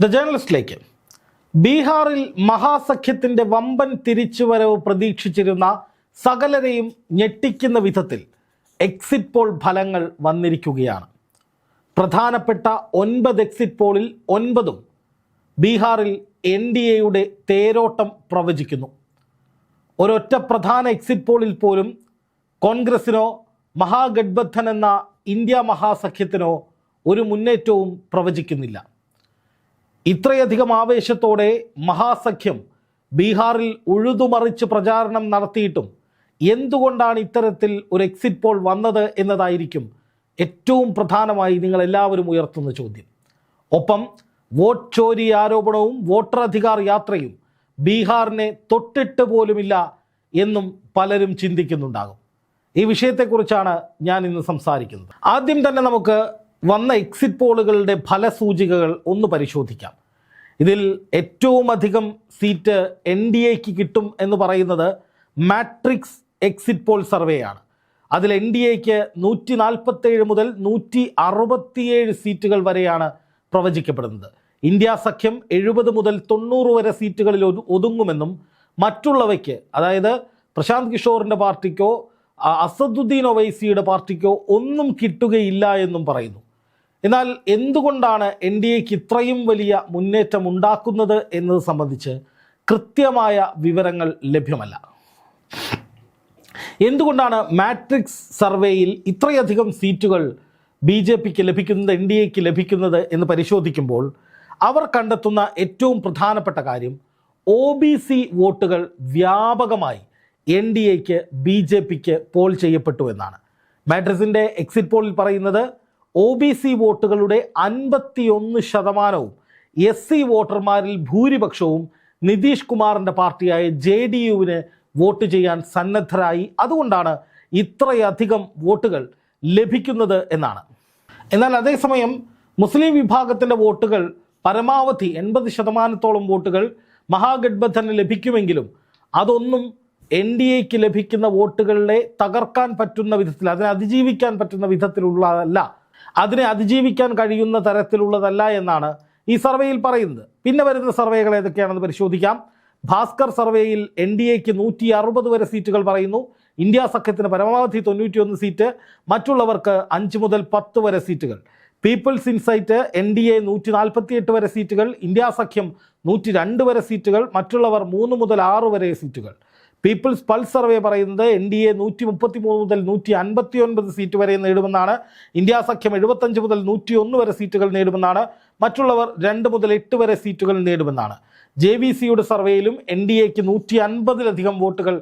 The ജേർണലിസ്റ്റിലേക്ക് ബീഹാറിൽ മഹാസഖ്യത്തിന്റെ വമ്പൻ തിരിച്ചുവരവ് പ്രതീക്ഷിച്ചിരുന്ന സകലരെയും ഞെട്ടിക്കുന്ന വിധത്തിൽ എക്സിറ്റ് പോൾ ഫലങ്ങൾ വന്നിരിക്കുകയാണ്. പ്രധാനപ്പെട്ട ഒൻപത് എക്സിറ്റ് പോളിൽ ഒൻപതും ബീഹാറിൽ എൻ ഡി എയുടെ തേരോട്ടം പ്രവചിക്കുന്നു. ഒരൊറ്റ പ്രധാന എക്സിറ്റ് പോളിൽ പോലും കോൺഗ്രസിനോ മഹാഗഡ്ബന്ധൻ എന്ന ഇന്ത്യ മഹാസഖ്യത്തിനോ ഒരു മുന്നേറ്റവും പ്രവചിക്കുന്നില്ല. ഇത്രയധികം ആവേശത്തോടെ മഹാസഖ്യം ബീഹാറിൽ ഉഴുതുമറിച്ച് പ്രചാരണം നടത്തിയിട്ടും എന്തുകൊണ്ടാണ് ഇത്തരത്തിൽ ഒരു എക്സിറ്റ് പോൾ വന്നത് എന്നതായിരിക്കും ഏറ്റവും പ്രധാനമായി നിങ്ങൾ എല്ലാവരും ഉയർത്തുന്ന ചോദ്യം. ഒപ്പം വോട്ട് ചോരി ആരോപണവും വോട്ടർ അധികാർ യാത്രയും ബീഹാറിനെ തൊട്ടിട്ട് പോലുമില്ല എന്നും പലരും ചിന്തിക്കുന്നുണ്ടാകും. ഈ വിഷയത്തെക്കുറിച്ചാണ് ഞാൻ ഇന്ന് സംസാരിക്കുന്നത്. ആദ്യം തന്നെ നമുക്ക് വന്ന എക്സിറ്റ് പോളുകളുടെ ഫലസൂചികകൾ ഒന്ന് പരിശോധിക്കാം. ഇതിൽ ഏറ്റവും അധികം സീറ്റ് എൻ ഡി എക്ക് കിട്ടും എന്ന് പറയുന്നത് മാട്രിക്സ് എക്സിറ്റ് പോൾ സർവേയാണ് അതിൽ എൻ ഡി എക്ക് നൂറ്റി നാൽപ്പത്തേഴ് മുതൽ നൂറ്റി അറുപത്തിയേഴ് സീറ്റുകൾ വരെയാണ് പ്രവചിക്കപ്പെടുന്നത്. ഇന്ത്യ സഖ്യം എഴുപത് മുതൽ തൊണ്ണൂറ് വരെ സീറ്റുകളിൽ ഒതു- ഒതുങ്ങുമെന്നും മറ്റുള്ളവയ്ക്ക് അതായത് പ്രശാന്ത് കിഷോറിന്റെ പാർട്ടിക്കോ അസദുദ്ദീൻ ഒവൈസിയുടെ പാർട്ടിക്കോ ഒന്നും കിട്ടുകയില്ല എന്നും പറയുന്നു. എന്നാൽ എന്തുകൊണ്ടാണ് എൻ ഡി എക്ക് ഇത്രയും വലിയ മുന്നേറ്റം ഉണ്ടാക്കുന്നത് എന്നത് സംബന്ധിച്ച് കൃത്യമായ വിവരങ്ങൾ ലഭ്യമല്ല. എന്തുകൊണ്ടാണ് മാട്രിക്സ് സർവേയിൽ ഇത്രയധികം സീറ്റുകൾ ബി ജെ പിക്ക് ലഭിക്കുന്നത് എൻ ഡി എക്ക് ലഭിക്കുന്നത് എന്ന് പരിശോധിക്കുമ്പോൾ അവർ കണ്ടെത്തുന്ന ഏറ്റവും പ്രധാനപ്പെട്ട കാര്യം ഒ ബി സി വോട്ടുകൾ വ്യാപകമായി എൻ ഡി എക്ക് ബി ജെ പിക്ക് പോൾ ചെയ്യപ്പെട്ടു എന്നാണ്. മാട്രിക്സിന്റെ എക്സിറ്റ് പോളിൽ പറയുന്നത് ഒ ബി സി വോട്ടുകളുടെ അൻപത്തിയൊന്ന് ശതമാനവും എസ് സി വോട്ടർമാരിൽ ഭൂരിപക്ഷവും നിതീഷ് കുമാറിന്റെ പാർട്ടിയായ ജെ ഡി യുവിന് വോട്ട് ചെയ്യാൻ സന്നദ്ധരായി. അതുകൊണ്ടാണ് ഇത്രയധികം വോട്ടുകൾ ലഭിക്കുന്നത് എന്നാണ്. എന്നാൽ അതേസമയം മുസ്ലിം വിഭാഗത്തിന്റെ വോട്ടുകൾ പരമാവധി എൺപത് ശതമാനത്തോളം വോട്ടുകൾ മഹാഗഡ്ബന്ധന് ലഭിക്കുമെങ്കിലും അതൊന്നും എൻ ഡി എക്ക് ലഭിക്കുന്ന വോട്ടുകളെ തകർക്കാൻ പറ്റുന്ന വിധത്തിൽ അതിനെ അതിജീവിക്കാൻ പറ്റുന്ന വിധത്തിലുള്ളതല്ല അതിനെ അതിജീവിക്കാൻ കഴിയുന്ന തരത്തിലുള്ളതല്ല എന്നാണ് ഈ സർവേയിൽ പറയുന്നത്. പിന്നെ വരുന്ന സർവേകൾ ഏതൊക്കെയാണെന്ന് പരിശോധിക്കാം. ഭാസ്കർ സർവേയിൽ എൻ ഡി എക്ക് നൂറ്റി അറുപത് വരെ സീറ്റുകൾ പറയുന്നു. ഇന്ത്യ സഖ്യത്തിന് പരമാവധി തൊണ്ണൂറ്റിയൊന്ന് സീറ്റ് മറ്റുള്ളവർക്ക് അഞ്ച് മുതൽ പത്ത് വരെ സീറ്റുകൾ. People's Insight N D A നൂറ്റി നാൽപ്പത്തിയെട്ട് വരെ സീറ്റുകൾ ഇന്ത്യ സഖ്യം നൂറ്റി രണ്ട് വരെ സീറ്റുകൾ മറ്റുള്ളവർ മൂന്ന് മുതൽ ആറ് വരെ സീറ്റുകൾ. പീപ്പിൾസ് പൾസ് സർവേ പറയുന്നത് എൻ ഡി എ നൂറ്റി മുപ്പത്തി മൂന്ന് മുതൽ നൂറ്റി അൻപത്തി ഒൻപത് സീറ്റ് വരെ നേടുമെന്നാണ്. ഇന്ത്യ സഖ്യം എഴുപത്തഞ്ച് മുതൽ നൂറ്റി ഒന്ന് വരെ സീറ്റുകൾ നേടുമെന്നാണ്. മറ്റുള്ളവർ രണ്ട് മുതൽ എട്ട് വരെ സീറ്റുകൾ നേടുമെന്നാണ്. ജെ വി സിയുടെ സർവേയിലും എൻ ഡി എക്ക് നൂറ്റി അൻപതിലധികം വോട്ടുകൾ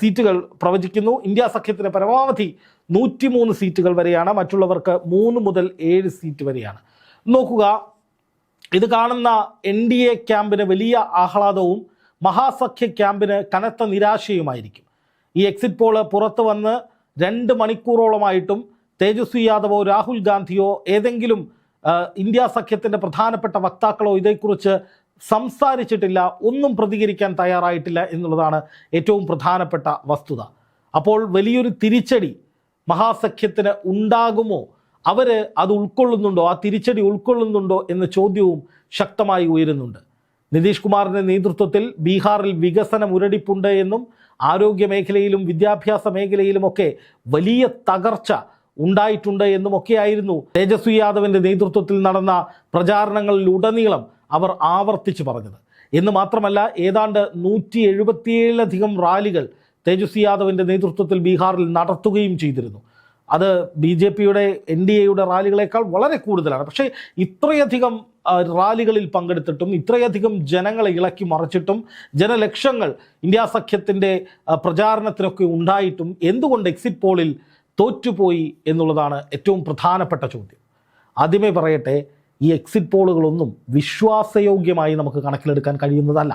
സീറ്റുകൾ പ്രവചിക്കുന്നു. ഇന്ത്യ സഖ്യത്തിന് പരമാവധി നൂറ്റി മൂന്ന് സീറ്റുകൾ വരെയാണ്. മറ്റുള്ളവർക്ക് മൂന്ന് മുതൽ ഏഴ് സീറ്റ് വരെയാണ്. നോക്കുക ഇത് കാണുന്ന എൻ ഡി എ ക്യാമ്പിന് വലിയ ആഹ്ലാദവും മഹാസഖ്യ ക്യാമ്പിന് കനത്ത നിരാശയുമായിരിക്കും. ഈ എക്സിറ്റ് പോൾ പുറത്തു വന്ന് രണ്ട് മണിക്കൂറോളമായിട്ടും തേജസ്വി യാദവോ രാഹുൽ ഗാന്ധിയോ ഏതെങ്കിലും ഇന്ത്യ സഖ്യത്തിന്റെ പ്രധാനപ്പെട്ട വക്താക്കളോ ഇതേക്കുറിച്ച് സംസാരിച്ചിട്ടില്ല ഒന്നും പ്രതികരിക്കാൻ തയ്യാറായിട്ടില്ല എന്നുള്ളതാണ് ഏറ്റവും പ്രധാനപ്പെട്ട വസ്തുത. അപ്പോൾ വലിയൊരു തിരിച്ചടി മഹാസഖ്യത്തിന് ഉണ്ടാകുമോ? അവർ അത് ഉൾക്കൊള്ളുന്നുണ്ടോ? ആ തിരിച്ചടി ഉൾക്കൊള്ളുന്നുണ്ടോ എന്ന ചോദ്യവും ശക്തമായി ഉയരുന്നുണ്ട്. നിതീഷ് കുമാറിന്റെ നേതൃത്വത്തിൽ ബീഹാറിൽ വികസന മുരടിപ്പുണ്ട് എന്നും ആരോഗ്യ മേഖലയിലും വിദ്യാഭ്യാസ മേഖലയിലുമൊക്കെ വലിയ തകർച്ച ഉണ്ടായിട്ടുണ്ട് എന്നുമൊക്കെയായിരുന്നു തേജസ്വി യാദവിന്റെ നേതൃത്വത്തിൽ നടന്ന പ്രചാരണങ്ങളിലുടനീളം അവർ ആവർത്തിച്ചു പറഞ്ഞത്. എന്ന് മാത്രമല്ല ഏതാണ്ട് നൂറ്റി എഴുപത്തിയേഴിലധികം റാലികൾ തേജസ്വി യാദവിന്റെ നേതൃത്വത്തിൽ ബീഹാറിൽ നടത്തുകയും ചെയ്തിരുന്നു. അത് ബി ജെ പിയുടെ എൻ ഡി എയുടെ റാലികളേക്കാൾ വളരെ കൂടുതലാണ്. പക്ഷേ ഇത്രയധികം റാലികളിൽ പങ്കെടുത്തിട്ടും ഇത്രയധികം ജനങ്ങളെ ഇളക്കി മറിച്ചിട്ടും ജനലക്ഷങ്ങൾ ഇന്ത്യ സഖ്യത്തിന്റെ പ്രചാരണത്തിനൊക്കെ ഉണ്ടായിട്ടും എന്തുകൊണ്ട് എക്സിറ്റ് പോളിൽ തോറ്റുപോയി എന്നുള്ളതാണ് ഏറ്റവും പ്രധാനപ്പെട്ട ചോദ്യം. ആദ്യമേ പറയട്ടെ ഈ എക്സിറ്റ് പോളുകളൊന്നും വിശ്വാസയോഗ്യമായി നമുക്ക് കണക്കിലെടുക്കാൻ കഴിയുന്നതല്ല.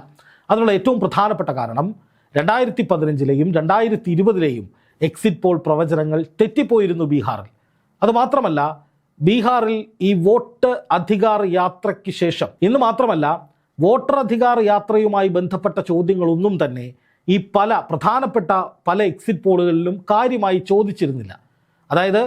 അതിനുള്ള ഏറ്റവും പ്രധാനപ്പെട്ട കാരണം രണ്ടായിരത്തി പതിനഞ്ചിലെയും രണ്ടായിരത്തി ഇരുപതിലെയും എക്സിറ്റ് പോൾ പ്രവചനങ്ങൾ തെറ്റിപ്പോയിരുന്നു ബീഹാറിൽ. അതുമാത്രമല്ല ബീഹാറിൽ ഈ വോട്ട് അധികാർ യാത്രയ്ക്ക് ശേഷം ഇന്ന് മാത്രമല്ല വോട്ടർ അധികാർ യാത്രയുമായി ബന്ധപ്പെട്ട ചോദ്യങ്ങളൊന്നും തന്നെ ഈ പല പ്രധാനപ്പെട്ട പല എക്സിറ്റ് പോളുകളിലും കാര്യമായി ചോദിച്ചിരുന്നില്ല. അതായത്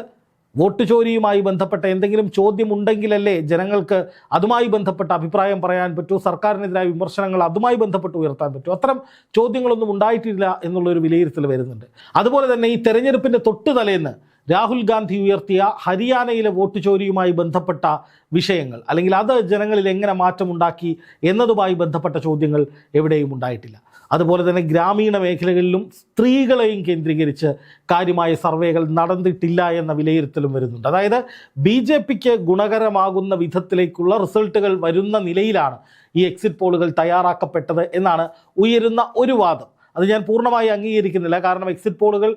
വോട്ട് ചോരിയുമായി ബന്ധപ്പെട്ട എന്തെങ്കിലും ചോദ്യമുണ്ടെങ്കിലല്ലേ ജനങ്ങൾക്ക് അതുമായി ബന്ധപ്പെട്ട അഭിപ്രായം പറയാൻ പറ്റൂ സർക്കാരിനെതിരായ വിമർശനങ്ങൾ അതുമായി ബന്ധപ്പെട്ട് ഉയർത്താൻ പറ്റൂ. അത്തരം ചോദ്യങ്ങളൊന്നും ഉണ്ടായിട്ടില്ല എന്നുള്ളൊരു വിലയിരുത്തൽ വരുന്നുണ്ട്. അതുപോലെ തന്നെ ഈ തെരഞ്ഞെടുപ്പിന്റെ തൊട്ട് തലേന്ന് രാഹുൽ ഗാന്ധി ഉയർത്തിയ ഹരിയാനയിലെ വോട്ട് ചോരിയുമായി ബന്ധപ്പെട്ട വിഷയങ്ങൾ അല്ലെങ്കിൽ അത് ജനങ്ങളിൽ എങ്ങനെ മാറ്റമുണ്ടാക്കി എന്നതുമായി ബന്ധപ്പെട്ട ചോദ്യങ്ങൾ എവിടെയും ഉണ്ടായിട്ടില്ല. അതുപോലെ തന്നെ ഗ്രാമീണ മേഖലകളിലും സ്ത്രീകളെയും കേന്ദ്രീകരിച്ച് കാര്യമായ സർവേകൾ നടന്നിട്ടില്ല എന്ന വിലയിരുത്തലും വരുന്നുണ്ട്. അതായത് ബി ജെ പിക്ക് ഗുണകരമാകുന്ന വിധത്തിലേക്കുള്ള റിസൾട്ടുകൾ വരുന്ന നിലയിലാണ് ഈ എക്സിറ്റ് പോളുകൾ തയ്യാറാക്കപ്പെട്ടത് എന്നാണ് ഉയരുന്ന ഒരു വാദം. അത് ഞാൻ പൂർണമായി അംഗീകരിക്കുന്നില്ല. കാരണം എക്സിറ്റ് പോളുകൾ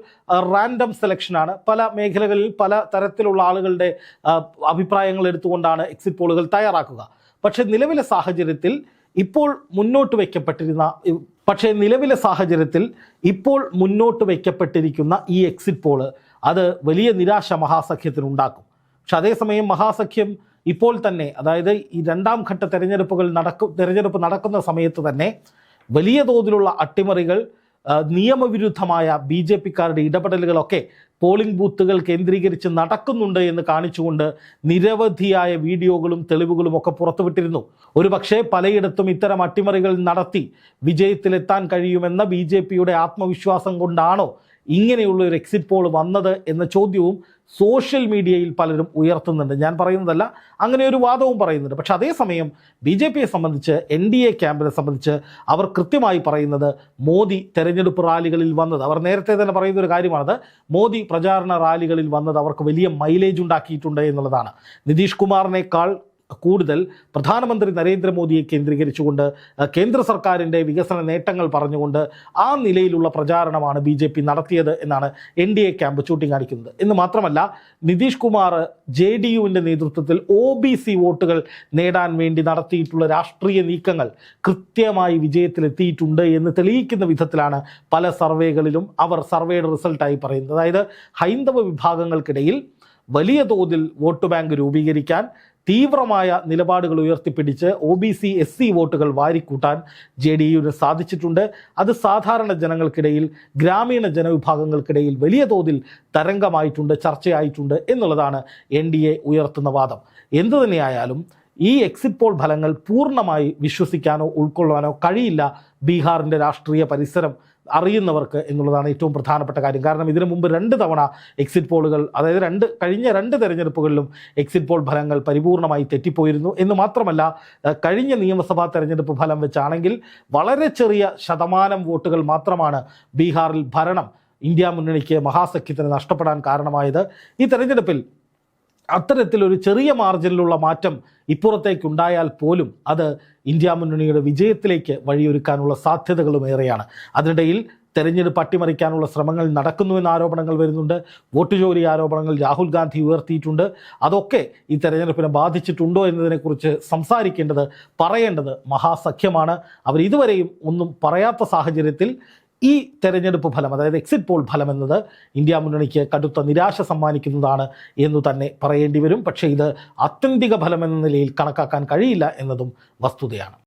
റാൻഡം സെലക്ഷനാണ്. പല മേഖലകളിൽ പല തരത്തിലുള്ള ആളുകളുടെ അഭിപ്രായങ്ങൾ എടുത്തുകൊണ്ടാണ് എക്സിറ്റ് പോളുകൾ തയ്യാറാക്കുക. പക്ഷേ നിലവിലെ സാഹചര്യത്തിൽ ഇപ്പോൾ മുന്നോട്ട് വയ്ക്കപ്പെട്ടിരുന്ന പക്ഷേ നിലവിലെ സാഹചര്യത്തിൽ ഇപ്പോൾ മുന്നോട്ട് വയ്ക്കപ്പെട്ടിരിക്കുന്ന ഈ എക്സിറ്റ് പോൾ അത് വലിയ നിരാശ മഹാസഖ്യത്തിനുണ്ടാക്കും പക്ഷെ അതേസമയം മഹാസഖ്യം ഇപ്പോൾ തന്നെ അതായത് ഈ രണ്ടാം ഘട്ട തെരഞ്ഞെടുപ്പുകൾ നടക്കും തെരഞ്ഞെടുപ്പ് നടക്കുന്ന സമയത്ത് തന്നെ വലിയ തോതിലുള്ള അട്ടിമറികൾ നിയമവിരുദ്ധമായ ബി ജെ പിക്കാരുടെ ഇടപെടലുകളൊക്കെ പോളിംഗ് ബൂത്തുകൾ കേന്ദ്രീകരിച്ച് നടക്കുന്നുണ്ട് എന്ന് കാണിച്ചുകൊണ്ട് നിരവധിയായ വീഡിയോകളും തെളിവുകളും ഒക്കെ പുറത്തുവിട്ടിരുന്നു. ഒരു പക്ഷേ പലയിടത്തും ഇത്തരം അട്ടിമറികൾ നടത്തി വിജയത്തിലെത്താൻ കഴിയുമെന്ന ബി ജെ പിയുടെ ആത്മവിശ്വാസം കൊണ്ടാണോ ഇങ്ങനെയുള്ള ഒരു എക്സിറ്റ് പോൾ വന്നത് എന്ന ചോദ്യവും സോഷ്യൽ മീഡിയയിൽ പലരും ഉയർത്തുന്നുണ്ട്. ഞാൻ പറയുന്നതല്ല അങ്ങനെ ഒരു വാദവും പറയുന്നുണ്ട്. പക്ഷേ അതേസമയം ബി ജെ പിയെ സംബന്ധിച്ച് എൻ ഡി എ ക്യാമ്പിനെ സംബന്ധിച്ച് അവർ കൃത്യമായി പറയുന്നത് മോദി തെരഞ്ഞെടുപ്പ് റാലികളിൽ വന്നത്. അവർ നേരത്തെ തന്നെ പറയുന്ന ഒരു കാര്യമാണത് മോദി പ്രചാരണ റാലികളിൽ വന്നത് അവർക്ക് വലിയ മൈലേജ് ഉണ്ടാക്കിയിട്ടുണ്ട് എന്നുള്ളതാണ്. നിതീഷ് കുമാറിനേക്കാൾ കൂടുതൽ പ്രധാനമന്ത്രി നരേന്ദ്രമോദിയെ കേന്ദ്രീകരിച്ചുകൊണ്ട് കേന്ദ്ര സർക്കാരിന്റെ വികസന നേട്ടങ്ങൾ പറഞ്ഞുകൊണ്ട് ആ നിലയിലുള്ള പ്രചാരണമാണ് ബി ജെ പി നടത്തിയത് എന്നാണ് എൻ ഡി എ ക്യാമ്പ് ചൂണ്ടിക്കാണിക്കുന്നത്. എന്ന് മാത്രമല്ല നിതീഷ് കുമാർ ജെ ഡി യുവിന്റെ നേതൃത്വത്തിൽ ഒ ബി സി വോട്ടുകൾ നേടാൻ വേണ്ടി നടത്തിയിട്ടുള്ള രാഷ്ട്രീയ നീക്കങ്ങൾ കൃത്യമായി വിജയത്തിലെത്തിയിട്ടുണ്ട് എന്ന് തെളിയിക്കുന്ന വിധത്തിലാണ് പല സർവേകളിലും അവർ സർവേയുടെ റിസൾട്ടായി പറയുന്നത്. അതായത് ഹൈന്ദവ വിഭാഗങ്ങൾക്കിടയിൽ വലിയ തോതിൽ വോട്ട് ബാങ്ക് രൂപീകരിക്കാൻ തീവ്രമായ നിലപാടുകൾ ഉയർത്തിപ്പിടിച്ച് O B C S C വോട്ടുകൾ വാരിക്കൂട്ടാൻ ജെ ഡി യുവിന് സാധിച്ചിട്ടുണ്ട്. അത് സാധാരണ ജനങ്ങൾക്കിടയിൽ ഗ്രാമീണ ജനവിഭാഗങ്ങൾക്കിടയിൽ വലിയ തോതിൽ തരംഗമായിട്ടുണ്ട് ചർച്ചയായിട്ടുണ്ട് എന്നുള്ളതാണ് എൻ ഡി എ ഉയർത്തുന്ന വാദം. എന്തു തന്നെയായാലും ഈ എക്സിറ്റ് പോൾ ഫലങ്ങൾ പൂർണമായി വിശ്വസിക്കാനോ ഉൾക്കൊള്ളാനോ കഴിയില്ല ബീഹാറിന്റെ രാഷ്ട്രീയ പരിസരം അറിയുന്നവർക്ക് എന്നുള്ളതാണ് ഏറ്റവും പ്രധാനപ്പെട്ട കാര്യം. കാരണം ഇതിനു മുമ്പ് രണ്ട് തവണ എക്സിറ്റ് പോളുകൾ അതായത് രണ്ട് കഴിഞ്ഞ രണ്ട് തെരഞ്ഞെടുപ്പുകളിലും എക്സിറ്റ് പോൾ ഫലങ്ങൾ പരിപൂർണമായി തെറ്റിപ്പോയിരുന്നു. എന്ന് മാത്രമല്ല കഴിഞ്ഞ നിയമസഭാ തെരഞ്ഞെടുപ്പ് ഫലം വെച്ചാണെങ്കിൽ വളരെ ചെറിയ ശതമാനം വോട്ടുകൾ മാത്രമാണ് ബീഹാറിൽ ഭരണം ഇന്ത്യ മുന്നണിക്ക് മഹാസഖ്യത്തിന് നഷ്ടപ്പെടാൻ കാരണമായത്. ഈ തെരഞ്ഞെടുപ്പിൽ അത്തരത്തിലൊരു ചെറിയ മാർജിനിലുള്ള മാറ്റം ഇപ്പുറത്തേക്കുണ്ടായാൽ പോലും അത് ഇന്ത്യ മുന്നണിയുടെ വിജയത്തിലേക്ക് വഴിയൊരുക്കാനുള്ള സാധ്യതകളും ഏറെയാണ്. അതിനിടയിൽ തെരഞ്ഞെടുപ്പ് അട്ടിമറിക്കാനുള്ള ശ്രമങ്ങൾ നടക്കുന്നുവെന്ന ആരോപണങ്ങൾ വരുന്നുണ്ട്. വോട്ട് ജോലി ആരോപണങ്ങൾ രാഹുൽ ഗാന്ധി ഉയർത്തിയിട്ടുണ്ട്. അതൊക്കെ ഈ തെരഞ്ഞെടുപ്പിനെ ബാധിച്ചിട്ടുണ്ടോ എന്നതിനെക്കുറിച്ച് സംസാരിക്കേണ്ടത് പറയേണ്ടത് മഹാസഖ്യമാണ്. അവർ ഇതുവരെയും ഒന്നും പറയാത്ത സാഹചര്യത്തിൽ ഈ തെരഞ്ഞെടുപ്പ് ഫലം അതായത് എക്സിറ്റ് പോൾ ഫലം എന്നത് ഇന്ത്യ മുന്നണിക്ക് കടുത്ത നിരാശ സമ്മാനിക്കുന്നതാണ് എന്നു തന്നെ പറയേണ്ടി വരും. പക്ഷേ ഇത് ആത്യന്തിക ഫലം എന്ന നിലയിൽ കണക്കാക്കാൻ കഴിയില്ല എന്നതും വസ്തുതയാണ്.